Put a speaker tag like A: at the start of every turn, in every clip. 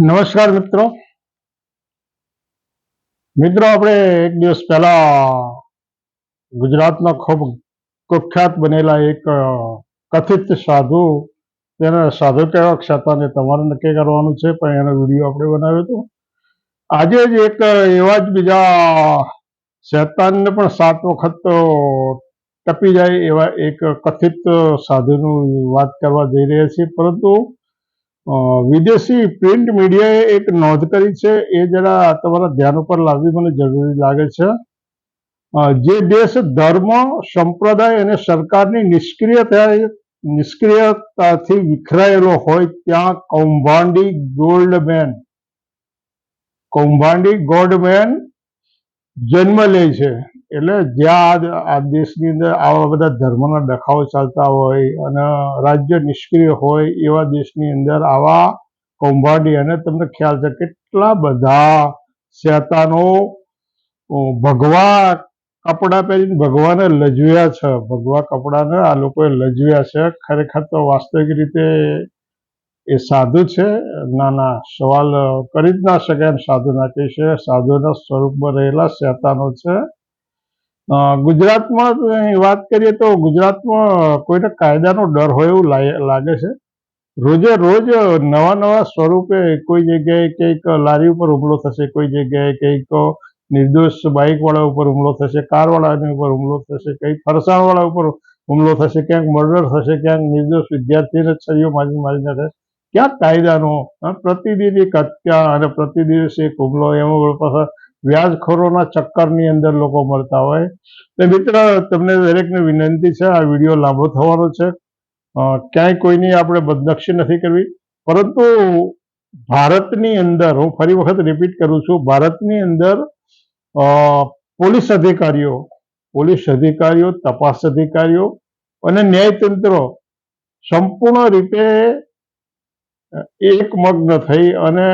A: નમસ્કાર મિત્રો. મિત્રો, આપણે એક દિવસ પહેલા ગુજરાતના ખૂબ કુખ્યાત બનેલા એક કથિત સાધુ, તેને સાધુ કેવા ક્ષેત્રને તમારે નક્કી કરવાનું છે, પણ એનો વીડિયો આપણે બનાવ્યો હતો. આજે જ એક એવા જ બીજા શેતાનને પણ સાત વખત ટપી જાય એવા એક કથિત સાધુનું વાત કરવા જઈ રહ્યા છીએ. પરંતુ વિદેશી પ્રિન્ટ મીડિયાએ એક નોંધ કરી છે. એ જરા તમારા ધ્યાન ઉપર લાવવી મને જરૂરી લાગે છે. જે દેશ ધર્મ, સંપ્રદાય અને સરકારની નિષ્ક્રિયતા નિષ્ક્રિયતાથી વિખરાયેલો હોય ત્યાં કૌભાંડી ગોલ્ડમેન કૌભાંડી ગોલ્ડમેન જન્મ લે છે. એટલે જ્યાં આ દેશની અંદર આવા બધા ધર્મના ડખાઓ ચાલતા હોય અને રાજ્ય નિષ્ક્રિય હોય એવા દેશની અંદર આવા કૌભાંડી, અને તમને ખ્યાલ છે કેટલા બધા શેતાનો ભગવા કપડાં પહેરીને ભગવાને લજવ્યા છે. ભગવા કપડાને આ લોકોએ લજવ્યા છે. ખરેખર તો વાસ્તવિક રીતે એ સાધુ છે. ના ના સવાલ કરી જ ના શકે એમ સાધુ ના કહી છે સાધુના સ્વરૂપમાં રહેલા શેતાનો છે. ગુજરાતમાં વાત કરીએ તો ગુજરાતમાં કોઈને કાયદાનો ડર હોય એવું લાગે છે. રોજે રોજ નવા નવા સ્વરૂપે કોઈ જગ્યાએ કંઈક લારી ઉપર હુમલો થશે, કોઈ જગ્યાએ કંઈક નિર્દોષ બાઇકવાળા ઉપર હુમલો થશે કાર વાળાની ઉપર હુમલો થશે, કંઈક ફરસાણવાળા ઉપર હુમલો થશે, ક્યાંક મર્ડર થશે, ક્યાંક નિર્દોષ વિદ્યાર્થીને છરીઓ મારી મારી થશે ક્યાં કાયદાનો પ્રતિદિન એક હત્યા અને પ્રતિદિવસ એક હુમલો એમાં પાછા વ્યાજખોરોના ચક્કરની અંદર લોકો મળતા હોય. તો મિત્ર, તમને દરેકને વિનંતી છે, આ વીડિયો લાંબો થવાનો છે. ક્યાંય કોઈની આપણે બદનક્ષી નથી કરવી. પરંતુ ભારતની અંદર, હું ફરી વખત રિપીટ કરું છું, ભારતની અંદર પોલીસ અધિકારીઓ પોલીસ અધિકારીઓ, તપાસ અધિકારીઓ અને ન્યાયતંત્ર સંપૂર્ણ રીતે એકમગ્ન થઈ અને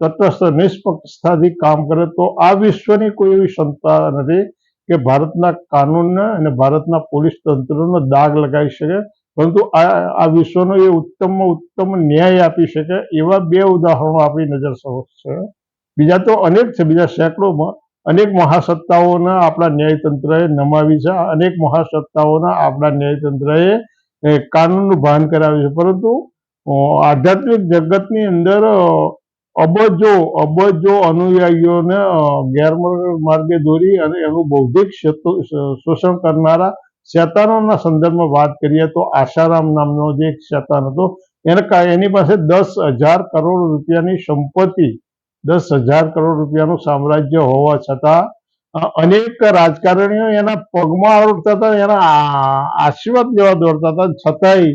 A: તટસ્થ નિષ્પક્ષતાથી કામ કરે તો આ વિશ્વની કોઈ એવી ક્ષમતા નથી કે ભારતના કાનૂનને અને ભારતના પોલીસ તંત્રનો દાગ લગાવી શકે. પરંતુ આ વિશ્વનો એ ઉત્તમમાં ઉત્તમ ન્યાય આપી શકે એવા બે ઉદાહરણો આપણી નજર સમક્ષ છે. બીજા તો અનેક છે, બીજા સેંકડોમાં અનેક મહાસત્તાઓના આપણા ન્યાયતંત્રએ નમાવી છે. અનેક મહાસત્તાઓના આપણા ન્યાયતંત્રએ કાનૂનનું ભાન કરાવ્યું છે. પરંતુ આધ્યાત્મિક જગતની અંદર અબજો અબજો અનુયાયીઓને ગેરમાર્ગે દોરી અને એનું બૌદ્ધિક શોષણ કરનારા શેતાનોના સંદર્ભમાં વાત કરીએ તો આશારામ નામનો જે એક શેતાન હતો, એને એની પાસે દસ હજાર કરોડ રૂપિયાની સંપત્તિ, દસ હજાર કરોડ રૂપિયાનું સામ્રાજ્ય હોવા છતાં અનેક રાજકારણીઓ એના પગમાં આવડતા હતા, એના આશીર્વાદ લેવા દોડતા હતા, છતાંય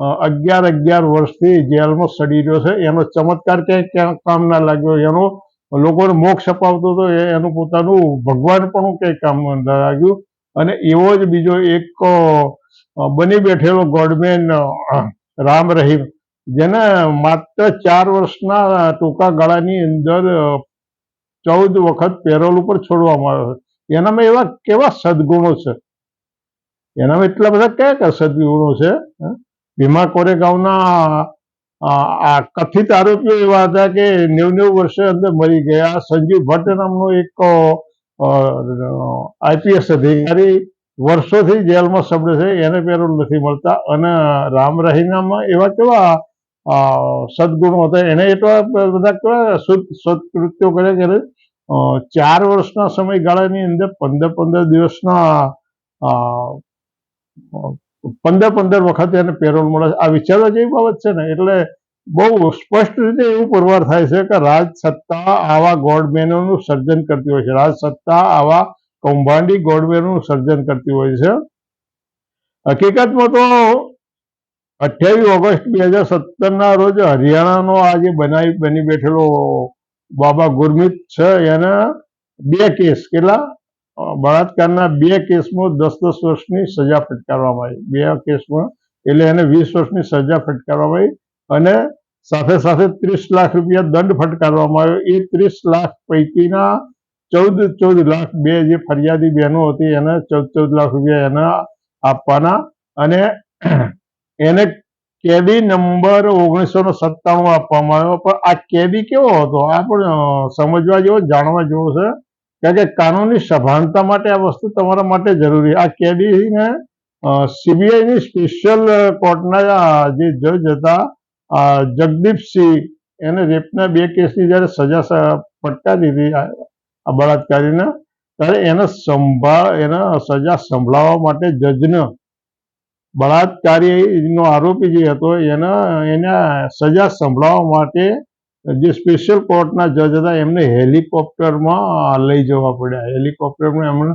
A: અગિયાર અગિયાર વર્ષથી જેલમાં સડી રહ્યો છે. એનો ચમત્કાર ક્યાંય ક્યાં કામ ના લાગ્યો એનો? લોકોને મોક્ષ અપાવતો હતો એનું પોતાનું ભગવાન પણ ક્યાંય કામ ના લાગ્યું. અને એવો જ બીજો એક બની બેઠેલો ગોડમેન રામ રહીમ, જેને માત્ર ચાર વર્ષના ટૂંકા ગાળાની અંદર ચૌદ વખત પેરોલ ઉપર છોડવામાં આવ્યો છે. એનામાં એવા કેવા સદગુણો છે? એનામાં એટલા બધા કયા કયા સદગુણો છે? ભીમા કોરેગાંવના આ કથિત આરોપીઓ એવા હતા કે નેવું નેવું વર્ષે અંદર મરી ગયા. સંજીવ ભટ્ટ નામનો એક આઈપીએસ અધિકારી વર્ષોથી જેલમાં સબડે છે, એને પેરોલ નથી મળતા. અને રામ રહીનામાં એવા કેવા સદગુણો હતા. એને એટલા બધા કેવા સત્કૃત્યો કર્યા કે ચાર વર્ષના સમયગાળાની અંદર પંદર પંદર દિવસના પંદર પંદર વખત એને પેરોલ મળે આ વિચારવા જેવી બાબત છે ને, એટલે બહુ સ્પષ્ટ રીતે એવું પુરવાર થાય છે કે રાજ સત્તા આવા ગોડમેનોનું સર્જન કરતી હોય છે. રાજ સત્તા આવા કૌભાંડી ગોડમેનોનું સર્જન કરતી હોય છે. હકીકતમાં તો અઠ્યાવીસ ઓગસ્ટ બે હજાર સત્તરના રોજ હરિયાણાનો આ જે બનાવી, બની બેઠેલો બાબા ગુરમીત છે, એના બે કેસ, કેટલા? બળાત્કારના બે કેસમાં દસ દસ વર્ષની સજા ફટકારવામાં આવી. બે કેસમાં, એટલે એને વીસ વર્ષની સજા ફટકારવામાં આવી અને સાથે સાથે ત્રીસ લાખ રૂપિયા દંડ ફટકારવામાં આવ્યો. એ ત્રીસ લાખ પૈકીના ચૌદ ચૌદ લાખ બે જે ફરિયાદી બહેનો હતી, એને ચૌદ ચૌદ લાખ રૂપિયા એને આપવાના અને એને કેદી નંબર ઓગણીસો ને આપવામાં આવ્યો. પણ આ કેદી કેવો હતો? આ પણ સમજવા જેવો, જાણવા જેવો છે. કારણ કે કાનૂની સભાનતા માટે આ વસ્તુ તમારા માટે જરૂરી. આ કેદીને સીબીઆઈ ની સ્પેશિયલ કોર્ટના જે જજ હતા જગદીપસિંહ, એને રેપના બે કેસની જ્યારે સજા પટકા આ આ બળાત્કારીને, ત્યારે એને સંભાળ એને સજા સંભળાવવા માટે જજને બળાત્કારીનો આરોપી જે હતો, એના એના સજા સંભળાવવા માટે જે સ્પેશિયલ કોર્ટના જજ હતા, એમને હેલિકોપ્ટરમાં લઈ જવા પડ્યા. હેલિકોપ્ટરમાં એમણે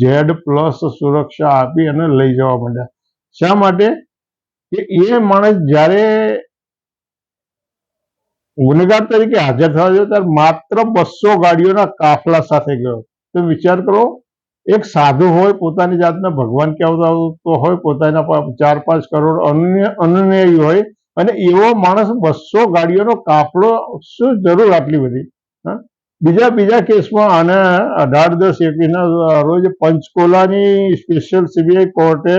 A: ઝેડ પ્લસ સુરક્ષા આપી અને લઈ જવા પડ્યા શા માટે? કે એ માણસ જ્યારે ગુનેગાર તરીકે હાજર થવા જોઈએ ત્યારે માત્ર બસો ગાડીઓના કાફલા સાથે ગયો. તો વિચાર કરો, એક સાધુ હોય પોતાની જાતને ભગવાન કહેવાતો હોય, પોતાના ચાર પાંચ કરોડ અન્ય અનુયાયી હોય અને એવો માણસ બસો ગાડીઓનો કાફલો શું જરૂર આટલી બધી? બીજા બીજા કેસમાં આને અઢાર, દસ એકવીસના રોજ પંચકોલાની સ્પેશિયલ સીબીઆઈ કોર્ટે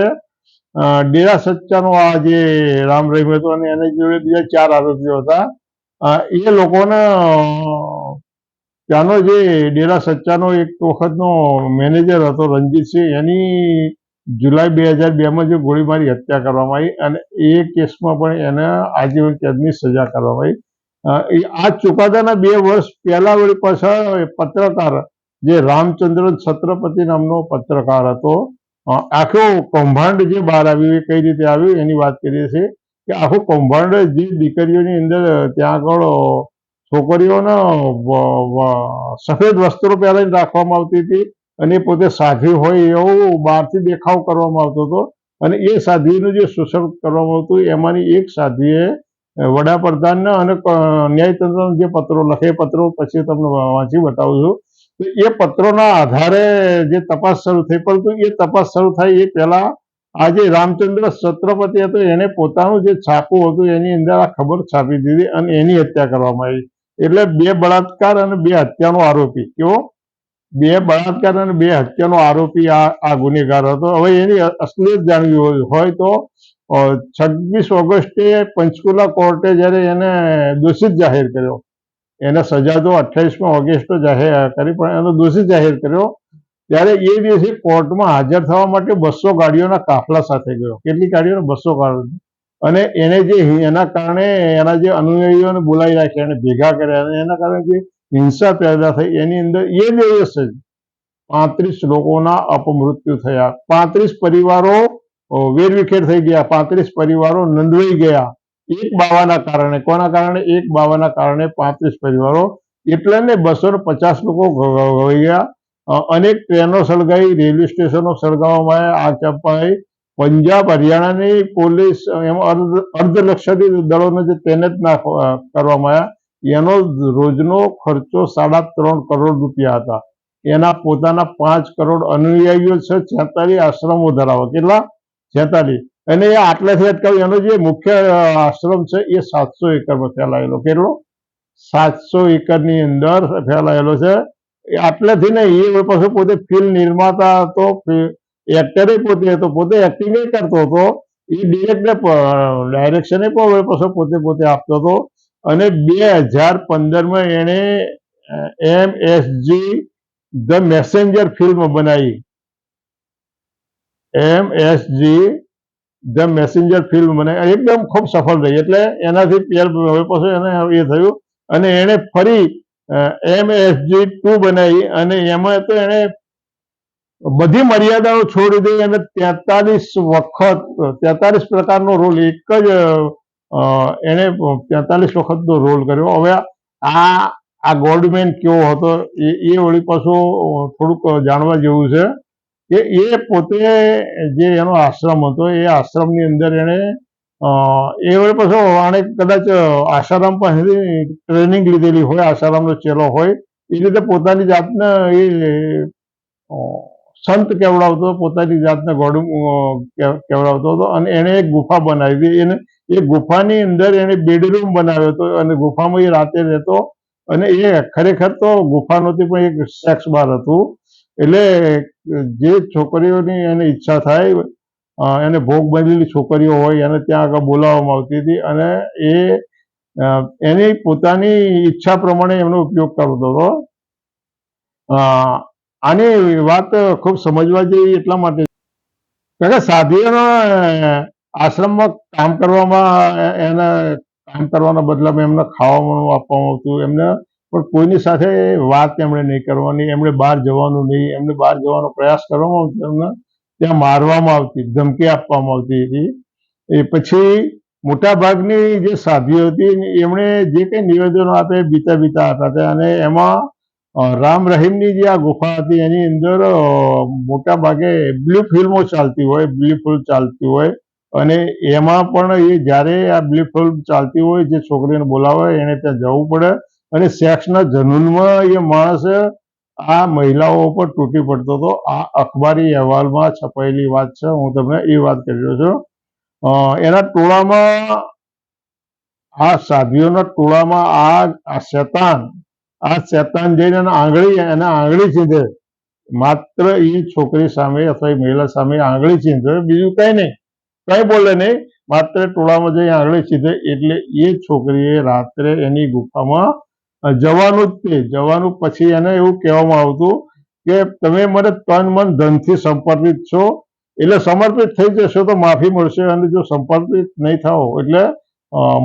A: ડેરા સચ્ચાનો આ જે રામ રહીમ હતો અને એની જોડે બીજા ચાર આરોપીઓ હતા એ લોકોને ત્યાંનો જે ડેરા સચ્ચાનો એક વખતનો મેનેજર હતો રણજીતસિંહ, એની જુલાઈ બે હજાર બેમાં જે ગોળીમારી હત્યા કરવામાં આવી અને એ કેસમાં પણ એને આજીવન કેદની સજા કરવામાં આવી. આ ચુકાદાના બે વર્ષ પહેલા વળી પાછા પત્રકાર જે રામચંદ્ર છત્રપતિ નામનો પત્રકાર હતો આખો કૌભાંડ જે બહાર આવ્યું એ કઈ રીતે આવ્યું એની વાત કરીએ છીએ કે આખું કૌભાંડ જે દીકરીઓની અંદર ત્યાં આગળ છોકરીઓને સફેદ વસ્ત્રો પહેલાં રાખવામાં આવતી હતી અને પોતે સાધ્વી હોય એવું બહારથી દેખાવ કરવામાં આવતો હતો. અને એ સાધ્વીનું જે શોષણ કરવામાં આવતું, એમાંની એક સાધ્વીએ વડાપ્રધાનના અને ન્યાયતંત્રના જે પત્રો લખે પત્રો પછી તમને વાંચી બતાવું છું. તો એ પત્રોના આધારે જે તપાસ શરૂ થઈ, પરંતુ એ તપાસ શરૂ થાય એ પહેલા આ જે રામચંદ્ર છત્રપતિ હતો, એને પોતાનું જે છાપું હતું, એની અંદર આ ખબર છાપી દીધી અને એની હત્યા કરવામાં આવી. એટલે બે બળાત્કાર અને બે હત્યાનો આરોપી. કેવો? બે બળાત્કાર અને બે હત્યાનો આરોપી આ ગુનેગાર હતો. હવે એની અસલિયત જાણવી હોય- તો છવ્વીસ ઓગસ્ટે પંચકુલા કોર્ટે જ્યારે એને દોષિત જાહેર કર્યો. એને સજા તો અઠ્યાવીસમાં ઓગસ્ટે જાહેર કરી, પણ એનો દોષિત જાહેર કર્યો. ત્યારે એ દિવસે કોર્ટમાં હાજર થવા માટે બસો ગાડીઓના કાફલા સાથે ગયો. કેટલી ગાડીઓ? બસો ગાડીઓ. અને એને જે એના કારણે એના જે અનુયાયીઓને બોલાવી રાખ્યા એને ભેગા કર્યા. અને એના કારણે જે હિંસા પેદા થઈ, એની અંદર એ દિવસે જ પાંત્રીસ લોકોના અપમૃત્યુ થયા. પાંત્રીસ પરિવારો વેરવિખેર થઈ ગયા. પાંત્રીસ પરિવારો નંદવાઈ ગયા. એક બાવાના કારણે, કોના કારણે? એક બાવાના કારણે પાંત્રીસ પરિવારો. એટલે ને બસો પચાસ લોકો ગયા. અનેક ટ્રેનો સળગાઈ, રેલવે સ્ટેશનો સળગાવવામાં આવ્યા. આ ચંપાઈ પંજાબ, હરિયાણાની પોલીસ એમ અર્ધ અર્ધલક્ષરી દળોને જે તૈનાત ના કરવામાં આવ્યા. એનો રોજનો ખર્ચો સાડા ત્રણ કરોડ રૂપિયા હતા. એના પોતાના પાંચ કરોડ અનુયાયીઓ છે છેતાલીસ આશ્રમો ધરાવે. કેટલા? છેતાલીસ અને એ આટલેથી અટકાવી એનો જે મુખ્ય આશ્રમ છે, એ સાતસો એકરમાં ફેલાયેલો. કેટલો? સાતસો એકરની અંદર ફેલાયેલો છે. આટલેથી નહીં, એ પાછો પોતે ફિલ્મ નિર્માતા હતો એક્ટરે પોતે હતો, પોતે એક્ટિંગ કરતો હતો. એ ડિરેક્ટ ડાયરેક્શને પણ પાછો પોતે પોતે આપતો હતો. અને બે હજાર પંદરમાં એણે M S G the messenger film બનાવી. M S G the messenger film બનાવી. એકદમ ખૂબ સફળ રહી એટલે એનાથી પેર હવે પછી એને એ થયું. અને એણે ફરી એમ એસ જી ટુ બનાવી. અને એમાં તો એણે બધી મર્યાદાઓ છોડી દઈ. અને તેતાલીસ વખત, તેતાલીસ પ્રકારનો રોલ. એક જ એણે તેતાલીસ વખતનો રોલ કર્યો. હવે આ આ ગોલ્ડમેન કેવો હતો, એ એ વળી પાછું થોડુંક જાણવા જેવું છે કે એ પોતે જે એનો આશ્રમ હતો, એ આશ્રમની અંદર એણે એ વળી પાછો આણે કદાચ આશારામ પાસેથી ટ્રેનિંગ લીધેલી હોય, આશારામનો ચેલો હોય, એ રીતે પોતાની જાતને એ સંત કેવડાવતો, પોતાની જાતને ગોડું કેવડાવતો હતો અને એણે એક ગુફા બનાવી એને એ ગુફાની અંદર એને બેડરૂમ બનાવ્યો હતો અને ગુફામાં એ રાતે રહેતો અને એ ખરેખર તો ગુફા પણ એક સેક્સ બાર હતું. એટલે જે છોકરીઓની એને ઈચ્છા થાય એને ભોગ બનેલી છોકરીઓ હોય એને ત્યાં આગળ બોલાવવામાં આવતી હતી અને એ એની પોતાની ઈચ્છા પ્રમાણે એમનો ઉપયોગ કરતો હતો. આની વાત ખૂબ સમજવા જેવી એટલા માટે કારણ કે સાધ્વીઓના અ, આશ્રમમાં કામ કરવામાં એના કામ કરવાના બદલામાં એમને ખાવાનું આપવામાં આવતું, એમને પણ કોઈની સાથે વાત એમણે નહીં કરવાની, એમણે બહાર જવાનું નહીં, એમને બહાર જવાનો પ્રયાસ કરવામાં આવતો, એમને ત્યાં મારવામાં આવતી, ધમકી આપવામાં આવતી હતી. એ પછી મોટાભાગની જે સાધ્વીઓ હતી, એમણે જે કંઈ નિવેદનો આપે, બીતા બીતા હતા તે અને એમાં રામ રહીમની જે આ ગુફા હતી, એની અંદર મોટા ભાગે બ્લુ ફિલ્મો ચાલતી હોય, બ્લુ ફિલ્મ ચાલતી હોય અને એમાં પણ એ જ્યારે આ બ્લીફ ફિલ્મ ચાલતી હોય, જે છોકરીને બોલાવે, એને ત્યાં જવું પડે અને સેક્સના જનૂનમાં એ માણસ આ મહિલાઓ પર તૂટી પડતો હતો. આ અખબારી અહેવાલમાં છપાયેલી વાત છે. હું તમને એ વાત કરી રહ્યો છું. એના ટોળામાં, આ સાધ્વીઓના ટોળામાં આ આ શેતાન આ શેતાન જઈને આંગળી, એના આંગળી ચીંધે માત્ર એ છોકરી સામે અથવા મહિલા સામે આંગળી ચીંધે બીજું કઈ નહીં. કઈ બોલે નહીં? માત્ર ટોળામાં જઈ આંગળી સીધે. એટલે એ છોકરીએ રાત્રે એની ગુફામાં જવાનું જ તે. જવાનું પછી એને એવું કહેવામાં આવતું કે તમે મને તન, મન, ધનથી સમર્પિત છો. એટલે સમર્પિત થઈ જશો તો માફી મળશે અને જો સમર્પિત નહીં થાઓ, એટલે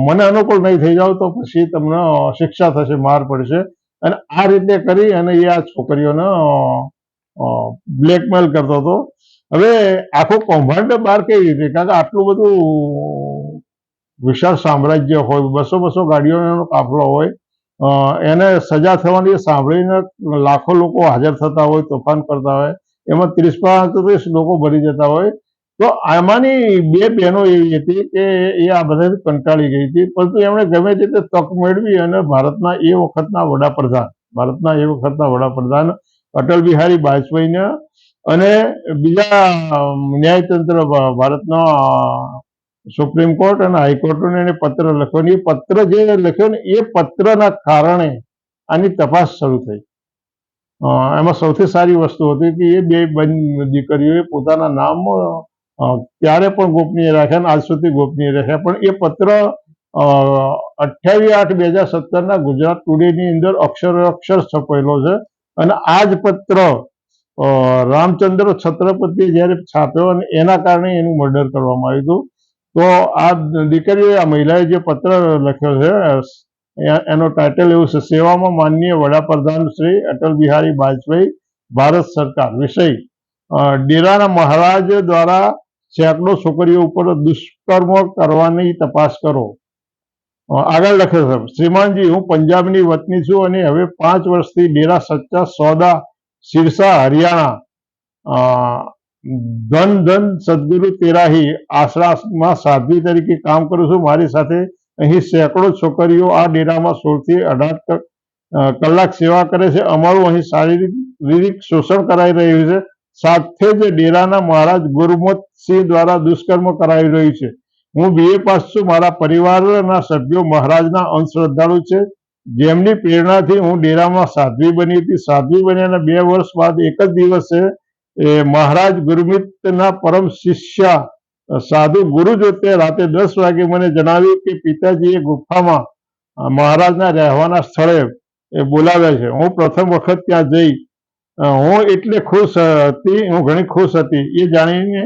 A: મને અનુકૂળ નહીં થઈ જાવ તો પછી તમને શિક્ષા થશે, માર પડશે. અને આ રીતે કરી અને એ આ છોકરીઓને બ્લેકમેલ કરતો હતો. હવે આખું કૌભાંડ બહાર કેવી રીતે? કારણ કે આટલું બધું વિશાળ સામ્રાજ્ય હોય, બસો બસો ગાડીઓનો કાફલો હોય એને સજા થવાની સાંભળીને લાખો લોકો હાજર થતા હોય, તોફાન કરતા હોય, એમાં ત્રીસ પાંત્રીસ લોકો ભરી જતા હોય. તો આમાંની બે બહેનો એવી હતી કે એ આ બધાથી કંટાળી ગઈ હતી. પરંતુ એમણે ગમે તે રીતે તક મેળવી અને ભારતના એ વખતના વડાપ્રધાન, ભારતના એ વખતના વડાપ્રધાન અટલ બિહારી વાજપેયીને અને બીજા ન્યાયતંત્ર ભારતનો સુપ્રીમ કોર્ટ અને હાઈકોર્ટને એને પત્ર લખ્યો એ પત્ર જે લખ્યો ને એ પત્રના કારણે આની તપાસ શરૂ થઈ. એમાં સૌથી સારી વસ્તુ હતી કે એ બે બન, દીકરીઓએ પોતાના નામ ત્યારે પણ ગોપનીય રાખ્યા અને આજ સુધી ગોપનીય રાખ્યા, પણ એ પત્ર અઠ્યાવીસ આઠ બે હજાર સત્તરના ગુજરાત ટુડેની અંદર અક્ષર અક્ષર છપાયેલો છે. અને આ જ પત્ર રામચંદ્ર છત્રપતિ જ્યારે છાપ્યો અને એના કારણે એનું મર્ડર કરવામાં આવ્યું હતું, તો આ દીકરીએ, આ મહિલાએ જે પત્ર લખ્યો છે એનો ટાઇટલ એવું છે, સેવામાં માનનીય વડાપ્રધાન શ્રી અટલ બિહારી વાજપેયી, ભારત સરકાર વિષય. ડેરાના મહારાજ દ્વારા સેંકડો છોકરીઓ ઉપર દુષ્કર્મ કરવાની તપાસ કરો. આગળ લખે છે, શ્રીમાનજી, હું પંજાબની વતની છું અને હવે પાંચ વર્ષથી ડેરા સચ્ચા સોદા સિરસા હરિયાણા ધન ધન, સદગુરુ તેરાહી આશ્રમમાં સાધ્વી તરીકે કામ કરું છું. મારી સાથે અહીં સેંકડો છોકરીઓ આ ડેરામાં સોળથી અઢાર કલાક સેવા કરે છે. અમારું અહીં શારીરિક શારીરિક શોષણ કરાઈ રહ્યું છે. સાથે જ ડેરાના મહારાજ ગુરુમતસિંહ દ્વારા દુષ્કર્મ કરાવી રહ્યું છે. હું બીએ પાસ છું. મારા પરિવારના સભ્યો મહારાજના અંધશ્રદ્ધાળુ છે. જેમની પ્રેરણાથી હું ડેરામાં સાધ્વી બની હતી. સાધ્વી બન્યાના બે વર્ષ બાદ એક જ દિવસે એ મહારાજ ગુરમિતના પરમ શિષ્ય સાધુ ગુરુ જોતે રાતે દસ વાગે મને જણાવ્યું કે પિતાજીએ ગુફામાં મહારાજના રહેવાના સ્થળે એ બોલાવ્યા છે. હું પ્રથમ વખત ત્યાં જઈ હું એટલે ખુશ હતી, હું ઘણી ખુશ હતી. એ જાણીને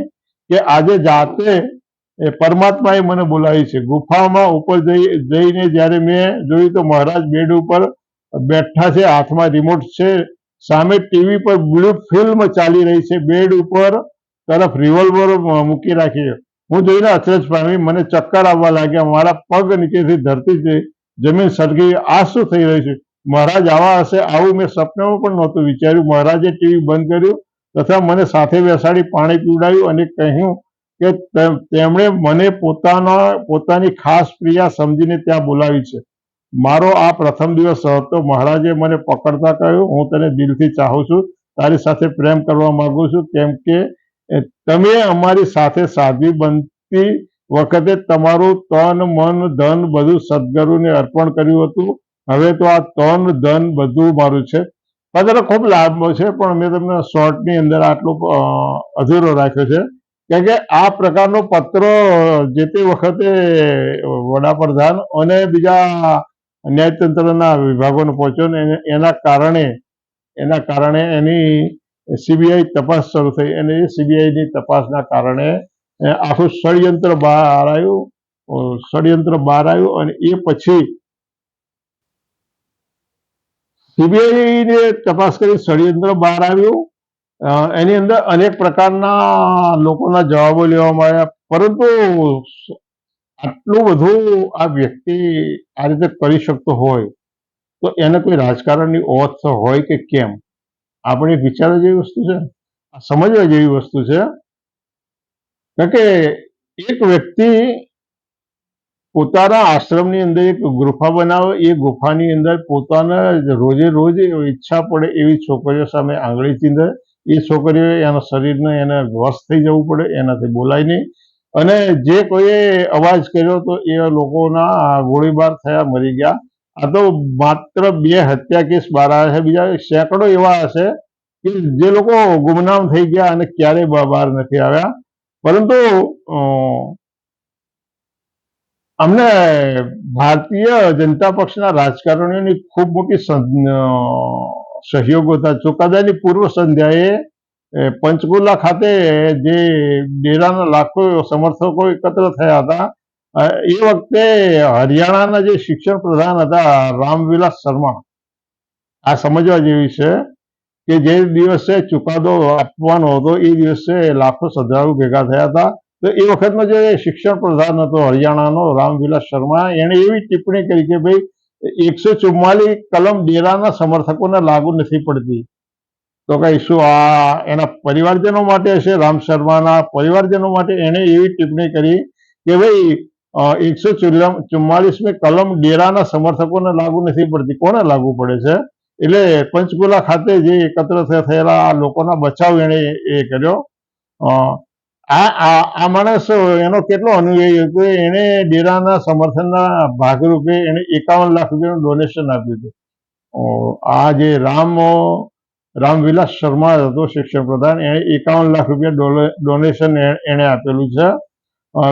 A: કે આજે જાતે એ પરમાત્માએ મને બોલાવી છે. ગુફામાં ઉપર જઈ, જઈને જ્યારે મેં જોયું તો મહારાજ બેડ ઉપર બેઠા છે, હાથમાં રિમોટ છે. સામે ટીવી પર બ્લુ ફિલ્મ ચાલી રહી છે. બેડ ઉપર તરફ રિવોલ્વર મૂકી રાખી હું જોઈને અચરજ પામી, મને ચક્કર આવવા લાગ્યા. મારા પગ નીચેથી ધરતી જમીન સળગી આ શું થઈ રહ્યું છે. મહારાજ આવા હશે આવું મેં સપનામાં પણ નહોતું વિચાર્યું. મહારાજે ટીવી બંધ કર્યું તથા મને સાથે બેસાડી પાણી પીવડાવ્યું અને કહ્યું કે તેમણે મને પોતાના, પોતાની ખાસ પ્રિયા સમજીને ત્યાં બોલાવી છે. મારો આ પ્રથમ દિવસ હતો. મહારાજે મને પકડતા કહ્યું, હું તને દિલથી ચાહું છું. તારી સાથે પ્રેમ કરવા માંગુ છું. કેમ કે તમે અમારી સાથે સાધ્વી બનતી વખતે તમારું તન, મન, ધન બધું સદગુરુને અર્પણ કર્યું હતું. હવે તો આ તન, ધન બધું મારું છે. પત્ર ખૂબ લાંબો છે, પણ મેં તમને શોર્ટની અંદર આટલું અધૂરો રાખ્યો છે. કારણ કે આ પ્રકારનો પત્ર જે તે વખતે વડાપ્રધાન અને બીજા ન્યાયતંત્રના વિભાગોને પહોંચ્યો ને એના કારણે એના કારણે એની સીબીઆઈ તપાસ શરૂ થઈ અને એ સીબીઆઈની તપાસના કારણે આખું ષડયંત્ર બહાર આવ્યું ષડયંત્ર બહાર આવ્યું અને એ પછી સીબીઆઈને તપાસ કરી ષડયંત્ર બહાર આવ્યું એની અંદર અનેક પ્રકારના લોકોના જવાબો લેવામાં આવ્યા. પરંતુ આટલું બધું આ વ્યક્તિ આ રીતે કરી શકતો હોય, તો એને કોઈ રાજકારણની ઓથ હોય કે કેમ? આપણે વિચારવા જેવી વસ્તુ છે સમજવા જેવી વસ્તુ છે. કારણ કે એક વ્યક્તિ પોતાના આશ્રમની અંદર એક ગુફા બનાવે, એ ગુફાની અંદર પોતાના રોજે રોજ ઈચ્છા પડે એવી છોકરીઓ સામે આંગળી ચીંધે. એ છોકરીઓ એના શરીરને એને વશ થઈ જવું પડે, એનાથી બોલાય નહીં. અને જે કોઈએ અવાજ કર્યો તો એ લોકોના ગોળીબાર થયા, મરી ગયા. આ તો માત્ર બે હત્યા કેસ બહાર આવ્યા છે. બીજા સેંકડો એવા હશે કે જે લોકો ગુમનામ થઈ ગયા અને ક્યારેય બહાર નથી આવ્યા. પરંતુ અમને ભારતીય જનતા પક્ષના રાજકારણીઓની ખૂબ મોટી સહયોગ હતા ચુકાદાની પૂર્વ સંધ્યાએ પંચકુલા ખાતે જે ડેરાના લાખો સમર્થકો એકત્ર થયા હતા એ વખતે હરિયાણાના જે શિક્ષણ પ્રધાન હતા, રામવિલાસ શર્મા. આ સમજવા જેવી છે કે જે દિવસે ચુકાદો આપવાનો હતો, એ દિવસે લાખો શ્રદ્ધાળુ ભેગા થયા હતા. તો એ વખતનો જે શિક્ષણ પ્રધાન હતો હરિયાણાનો રામવિલાસ શર્મા, એણે એવી ટિપ્પણી કરી કે ભાઈ એકસો ચુમ્માલીસ કલમ ડેરાના સમર્થકોને લાગુ નથી પડતી. તો કઈ શું આ એના પરિવારજનો માટે હશે રામ શર્માના પરિવારજનો માટે એણે એવી ટિપ્પણી કરી કે ભાઈ એકસો ચુમ્માલીસમી કલમ ડેરાના સમર્થકોને લાગુ નથી પડતી. કોને લાગુ પડે છે? એટલે પંચકુલા ખાતે જે એકત્ર થયેલા આ લોકોના બચાવ એણે એ કર્યો. અ, આ આ માણસ, એનો કેટલો અનુયાયી હતો એણે ડેરાના સમર્થનના ભાગરૂપે એણે એકાવન લાખ રૂપિયાનું ડોનેશન આપ્યું હતું. આ જે રામ, રામવિલાસ શર્મા હતો શિક્ષણ પ્રધાન, એણે એકાવન લાખ રૂપિયા ડોનેશન એણે આપેલું છે.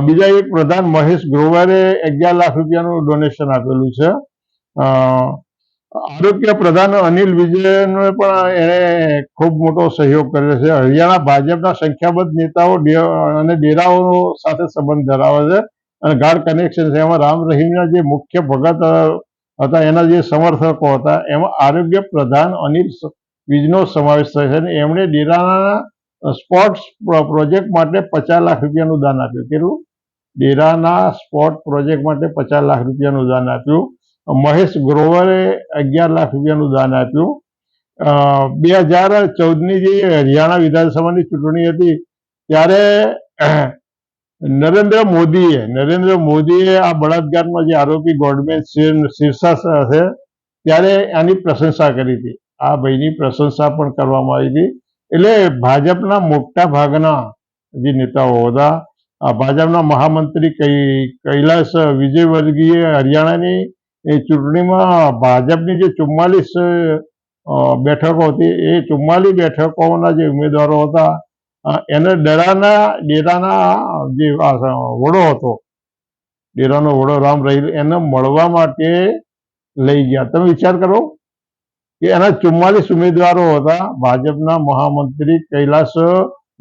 A: બીજા એક પ્રધાન મહેશ ગ્રોવરે અગિયાર લાખ રૂપિયાનું ડોનેશન આપેલું છે. આરોગ્ય પ્રધાન અનિલ વિજયનો પણ એણે ખૂબ મોટો સહયોગ કર્યો છે. હરિયાણા ભાજપના સંખ્યાબંધ નેતાઓ અને ડેરાઓ સાથે સંબંધ ધરાવે છે અને ગાઢ કનેક્શન છે. એમાં રામ રહીમના જે મુખ્ય ભગત હતા, એના જે સમર્થકો હતા, એમાં આરોગ્ય પ્રધાન અનિલ વિજનો સમાવેશ થાય છે અને એમણે ડેરાના સ્પોર્ટ્સ પ્રોજેક્ટ માટે પચાસ લાખ રૂપિયાનું દાન આપ્યું. કેટલું? ડેરાના સ્પોર્ટ પ્રોજેક્ટ માટે પચાસ લાખ રૂપિયાનું દાન આપ્યું. મહેશ ગ્રોવરે અગિયાર લાખ રૂપિયાનું દાન આપ્યું. બે હજાર ચૌદની જે હરિયાણા વિધાનસભાની ચૂંટણી હતી, ત્યારે નરેન્દ્ર મોદીએ નરેન્દ્ર મોદીએ આ બળાત્કારમાં જે આરોપી ગોડમેન શીર્ષા છે, ત્યારે આની પ્રશંસા કરી હતી. આ ભાઈની પ્રશંસા પણ કરવામાં આવી હતી. એટલે ભાજપના મોટા ભાગના જે નેતાઓ હતા ભાજપના મહામંત્રી કૈલાસ વિજયવર્ગીય હરિયાણાની એ ચૂંટણીમાં ભાજપની જે ચુમ્માલીસ બેઠકો હતી, એ ચુમ્માલીસ બેઠકોના જે ઉમેદવારો હતા એને ડેરાના ડેરાના જે વડો હતો, ડેરાનો વડો રામ રહી એને મળવા માટે લઈ ગયા. તમે વિચાર કરો કે એના ચુમ્માલીસ ઉમેદવારો હતા, ભાજપના મહામંત્રી કૈલાસ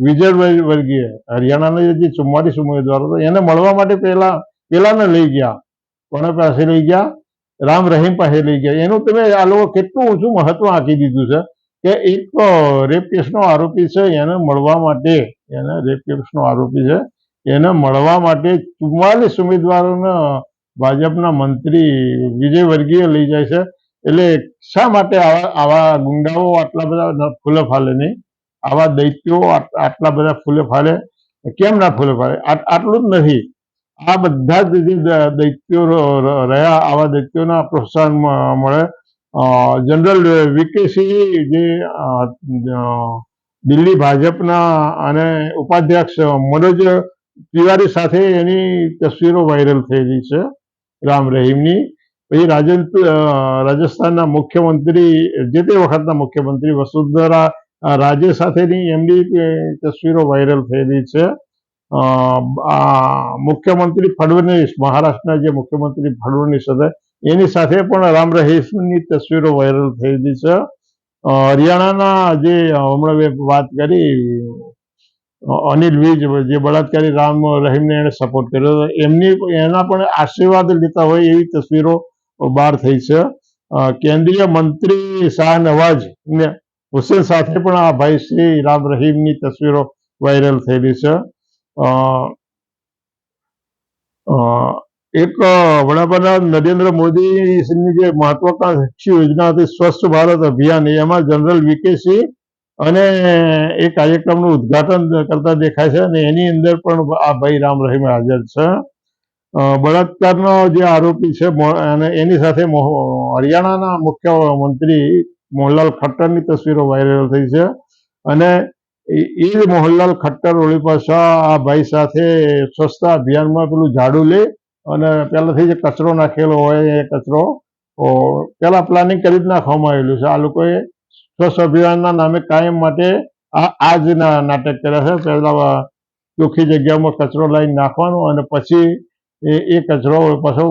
A: વિજય વર્ગીય, હરિયાણાના જે ચુમ્માલીસ ઉમેદવારો હતા, એને મળવા માટે પહેલા પેલાને લઈ ગયા. કોને પાસે લઈ ગયા? રામ રહીમ પાસે લઈ ગયા. એનું તમે આ લોકો કેટલું ઊંચું મહત્વ આંકી દીધું છે કે એક રેપ કેસનો આરોપી છે, એને મળવા માટે, એને રેપ કેસનો આરોપી છે, એને મળવા માટે ચુમ્માલીસ ઉમેદવારોને ભાજપના મંત્રી વિજય વર્ગીય લઈ જાય છે. એટલે શા માટે આવા આવા ગુંડાઓ આટલા બધા ફૂલે ફાલે નહીં? આવા દૈત્યો આટ- આટલા બધા ફૂલે ફાલે? કેમ ના ફૂલે ફાલે? આટ- આટલું જ નથી. આ બધા જ જે દૈત્યો રહ્યા, આવા દૈત્યોના પ્રોત્સાહન મળે. જનરલ વીકેસિંહ જે દિલ્હી ભાજપના અને ઉપાધ્યક્ષ મનોજ તિવારી સાથે એની તસવીરો વાયરલ થયેલી છે, રામ રહીમની. પછી રાજેન્દ્ર રાજસ્થાનના મુખ્યમંત્રી, જે તે વખતના મુખ્યમંત્રી વસુંધરા રાજે સાથેની એમની તસવીરો વાયરલ થયેલી છે. આ મુખ્યમંત્રી ફડણવીસ, મહારાષ્ટ્રના જે મુખ્યમંત્રી ફડણવીસ હતા, એની સાથે પણ રામ રહીમની તસવીરો વાયરલ થયેલી છે. હરિયાણાના જે હમણાં વાત કરી અનિલ વિજ, જે બળાત્કારી રામ રહીમને એને સપોર્ટ કર્યો હતો, એમની એના પણ આશીર્વાદ લેતા હોય એવી તસવીરો બહાર થઈ છે. કેન્દ્રીય મંત્રી શાહ નવાજ ને હુસેન સાથે પણ આ ભાઈ શ્રી રામ રહીમની તસવીરો વાયરલ થયેલી છે. એક વડાપ્રધાન નરેન્દ્ર મોદીની જે મહત્વાકાંક્ષી યોજના હતી, સ્વચ્છ ભારત અભિયાન એમાં જનરલ વીકે સિંહ અને એ કાર્યક્રમનું ઉદ્ઘાટન કરતા દેખાય છે અને એની અંદર પણ આ ભાઈ રામ રહીમ હાજર છે. બળાત્કારનો જે આરોપી છે અને એની સાથે હરિયાણાના મુખ્યમંત્રી મોહનલાલ ખટ્ટરની તસવીરો વાયરલ થઈ છે. અને એ જ મોહનલાલ ખટ્ટર ઓળી પાછા આ ભાઈ સાથે સ્વચ્છતા અભિયાનમાં પેલું ઝાડુ લે અને પહેલાંથી જે કચરો નાખેલો હોય એ કચરો. પેલા પ્લાનિંગ કરી જ નાખવામાં આવેલું છે. આ લોકોએ સ્વચ્છ અભિયાનના નામે કાયમ માટે આ આ જ નાટક કર્યા છે. પહેલા ચોખ્ખી જગ્યામાં કચરો લાવીને નાખવાનો અને પછી એ એ કચરો પાછો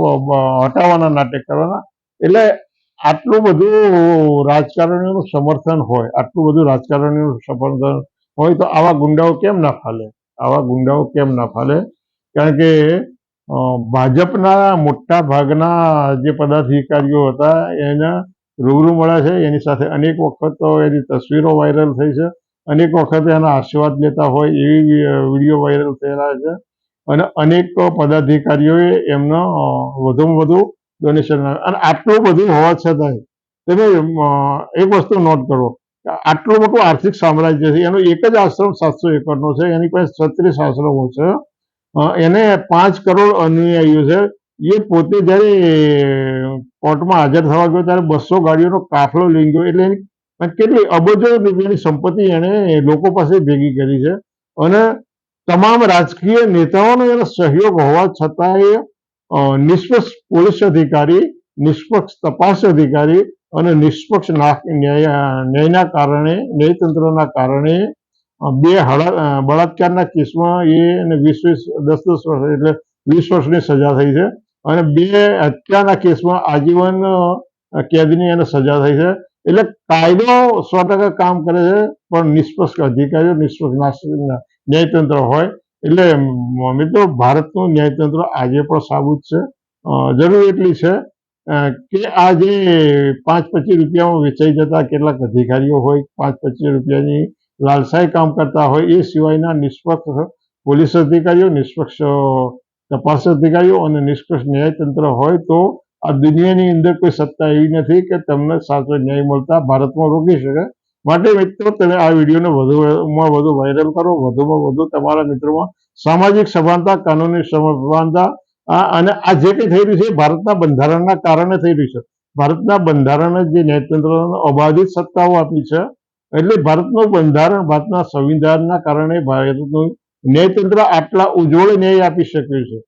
A: હટાવવાના નાટક કરવાના. એટલે આટલું બધું રાજકારણીઓનું સમર્થન હોય, આટલું બધું રાજકારણીઓનું સમર્થન હોય તો આવા ગુંડાઓ કેમ ના ફાલે? આવા ગુંડાઓ કેમ ના ફાલે? કારણ કે ભાજપના મોટા ભાગના જે પદાધિકારીઓ હતા, એના રૂબરૂ મળ્યા છે. એની સાથે અનેક વખત એની તસવીરો વાયરલ થઈ છે. અનેક વખત એના આશીર્વાદ લેતા હોય એવી વીડિયો વાયરલ થયેલા છે. અને અનેક પદાધિકારીઓએ એમનો વધુમાં વધુ ડોનેશન અને આટલું બધું હોવા છતાંય તમે એક વસ્તુ નોટ કરો. આટલું મોટું આર્થિક સામ્રાજ્ય છે. એનો એક જ આશ્રમ સાતસો એકરનો છે. એની પાસે છત્રીસ આશ્રમો છે. એને પાંચ કરોડ અનુયાયીઓ છે. એ પોતે જ્યારે કોર્ટમાં હાજર થવા ગયો ત્યારે બસો ગાડીઓનો કાફલો લઈ ગયો. એટલે એની કેટલી અબજો રૂપિયાની સંપત્તિ એણે લોકો પાસે ભેગી કરી છે. અને તમામ રાજકીય નેતાઓનો એનો સહયોગ હોવા છતાંય નિષ્પક્ષ પોલીસ અધિકારી, નિષ્પક્ષ તપાસ અધિકારી અને નિષ્પક્ષ ન્યાયના કારણે, ન્યાયતંત્રના કારણે બે બળાત્કારના કેસમાં એ એને વીસ વીસ, દસ દસ વર્ષ, એટલે વીસ વર્ષની સજા થઈ છે. અને બે હત્યાના કેસમાં આજીવન કેદની એને સજા થઈ છે. એટલે કાયદો સો કામ કરે છે, પણ નિષ્પક્ષ અધિકારીઓ નિષ્પક્ષ ન્યાયતંત્ર હોય. એટલે મિત્રો, ભારતનું ન્યાયતંત્ર આજે પણ સાબુત છે. જરૂર એટલી છે. કે આ જે પાંચ પચીસ રૂપિયામાં વેચાઈ જતા કેટલાક અધિકારીઓ હોય, પાંચ પચીસ રૂપિયાની લાલસાઈ કામ કરતા હોય, એ સિવાયના નિષ્પક્ષ પોલીસ અધિકારીઓ, નિષ્પક્ષ તપાસ અધિકારીઓ અને નિષ્પક્ષ ન્યાયતંત્ર હોય તો આ દુનિયાની અંદર કોઈ સત્તા એવી નથી કે તમને સાચો ન્યાય મળતા ભારતમાં રોકી શકે. માટે મિત્રો, તમે આ વિડીયોને વધુમાં વધુ વાયરલ કરો. વધુમાં વધુ તમારા મિત્રોમાં સામાજિક સભાનતા કાનૂની સભાનતા આ અને આ જે કંઈ થઈ રહ્યું છે ભારતના બંધારણના કારણે થઈ રહ્યું છે. ભારતના બંધારણે જે ન્યાયતંત્રને અબાધિત સત્તાઓ આપી છે, એટલે ભારતનું બંધારણ, ભારતના સંવિધાનના કારણે ભારતનું ન્યાયતંત્ર આટલા ઉજ્જવળ ન્યાય આપી શક્યું છે.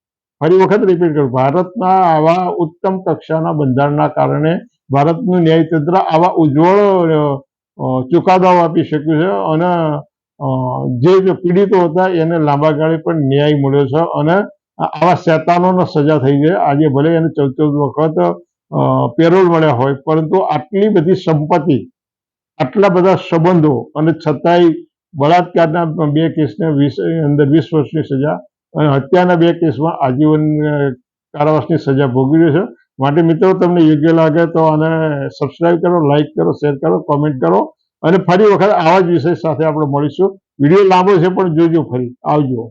A: ફરી વખત રિપીટ કરું, ભારતના આવા ઉત્તમ કક્ષાના બંધારણના કારણે ભારતનું ન્યાયતંત્ર આવા ઉજ્જવળ ચુકાદાઓ આપી શક્યું છે અને જે પીડિતો હતા એને લાંબા ગાળે પણ ન્યાય મળ્યો છે અને આવા શેતાનોને સજા થઈ છે આજે ભલે એને ચૌદ ચૌદ વખત પેરોલ મળ્યા હોય, પરંતુ આટલી બધી સંપત્તિ, આટલા બધા સંબંધો અને છતાંય બળાત્કારના બે કેસને વીસ, અંદર વીસ વર્ષની સજા અને હત્યાના બે કેસમાં આજીવન કારાવાસની સજા ભોગવી રહ્યો છે. માટે મિત્રો, તમને યોગ્ય લાગે તો આને સબસ્ક્રાઈબ કરો લાઈક કરો શેર કરો કોમેન્ટ કરો. અને ફરી વખત આવા જ વિષય સાથે આપણે મળીશું. વીડિયો લાંબો છે, પણ જોજો ફરી. આવજો.